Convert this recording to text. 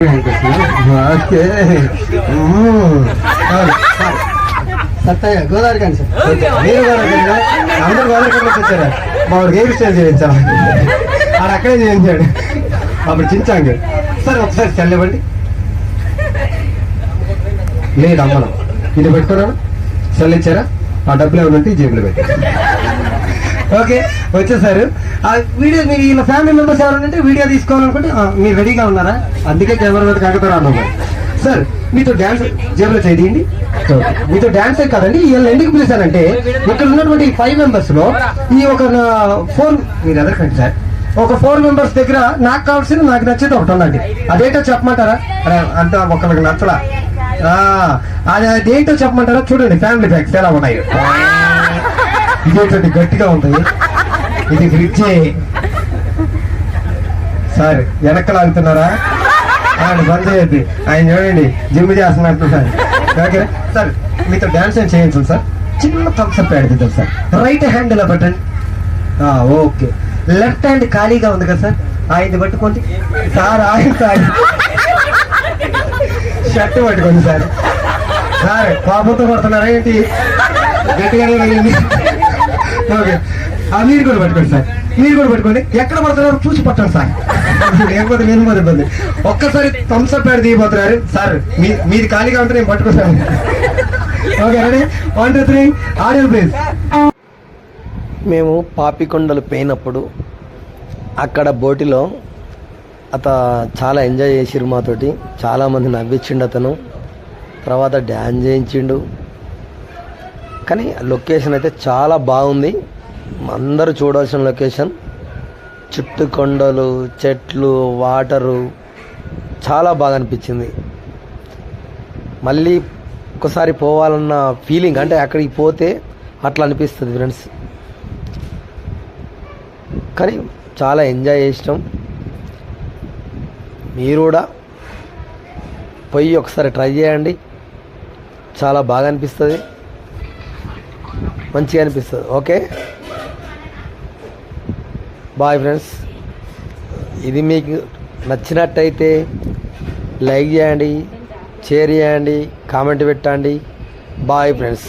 Okay Sattaiah Godavari కానీ sir మీరు గోదావరి అందరు అందరూ గోదావరి కానీ వచ్చారా మా వాడికి హెయిర్ స్టైల్ చేయించాం ఆడ అక్కడే చేయించాడు అప్పుడు చించాంగ్ సార్ ఒకసారి చల్లవండి లేదు అమ్మను ఇది పెట్టుకున్నాను చల్లిచ్చారా ఆ డబ్బులు ఏమైనా ఉంటే ఈ జేబులో పెట్టి ఓకే వచ్చేసారు. ఆ వీడియో మీరు వీళ్ళ ఫ్యామిలీ మెంబర్స్ ఎవరైనా ఉంటే వీడియో తీసుకోవాలనుకుంటే మీరు రెడీగా ఉన్నారా? అందుకే కెమెరా మీద కాకపోతే సార్ మీతో డ్యాన్స్ జేబులో చేయండి మీతో డ్యాన్స్ కదండి వీళ్ళు ఎందుకు పిలిచారంటే ఇక్కడ ఉన్నటువంటి ఫైవ్ మెంబర్స్లో ఈ ఒక ఫోర్ మీరు ఎదరకండి సార్ ఒక ఫోర్ మెంబర్స్ దగ్గర నాకు కావాల్సింది నాకు నచ్చేది ఒకటి ఉందండి. అదేంటో చెప్పమంటారా? అంత ఒకరికి నచ్చలా? అది అదేంటో చెప్పమంటారా? చూడండి ఫ్యామిలీ బ్యాగ్స్ ఎలా ఉన్నాయి. ఇదేంటంటే గట్టిగా ఉంది. ఇది ఫ్రిడ్జ్ సార్ వెనక్కి లాగుతున్నారా? ఆయన బంద్ చేయద్ది. ఆయన చూడండి జిమ్ చేస్తున్నట్టు సార్. ఓకే సార్ మీతో డాన్స్ ఏం చేయించండి సార్ చిన్న థమ్స్అప్ పెడుతుంది సార్. రైట్ హ్యాండ్ ఇలా పెట్టండి ఓకే. లెఫ్ట్ హ్యాండ్ ఖాళీగా ఉంది కదా సార్? ఆయన పట్టుకోండి. సార్ ఆయన సార్. షర్ట్ పట్టుకోండి సార్. సార్ పాపంతో కొడుతున్నారా ఏంటి? గట్టిగానే ఓకే. మీరు కూడా పట్టుకోండి సార్. మీరు కూడా పట్టుకోండి. ఎక్కడ పడుతున్నారు? చూసి పట్టండి సార్. లేకపోతే నేను మొదలు ఇబ్బంది. ఒక్కసారి థమ్స్ అప్ తీయబోతున్నారు. దిగిపోతున్నారు సార్ మీ మీది ఖాళీగా ఉంటే నేను పట్టుకోసాను okay ready? One two three audio please మేము పాపికొండలు పోయినప్పుడు అక్కడ బోటిలో అత చాలా ఎంజాయ్ చేసిరు మాతోటి. చాలామంది నవ్వించిండు అతను. తర్వాత డ్యాన్స్ చేయించిండు. కానీ లొకేషన్ అయితే చాలా బాగుంది. అందరూ చూడాల్సిన లొకేషన్. చుట్టూ కొండలు చెట్లు వాటరు. చాలా బాగా అనిపించింది. మళ్ళీ ఒకసారి పోవాలన్న ఫీలింగ్ అంటే అక్కడికి పోతే అట్లా అనిపిస్తుంది ఫ్రెండ్స్ కానీ చాలా ఎంజాయ్ చేసినాం. మీరు కూడా పోయి ఒకసారి ట్రై చేయండి. చాలా బాగా అనిపిస్తుంది. మంచిగా అనిపిస్తుంది. ఓకే బాయ్ ఫ్రెండ్స్ ఇది మీకు నచ్చినట్టయితే లైక్ చేయండి షేర్ చేయండి కామెంట్ పెట్టండి. Bye friends.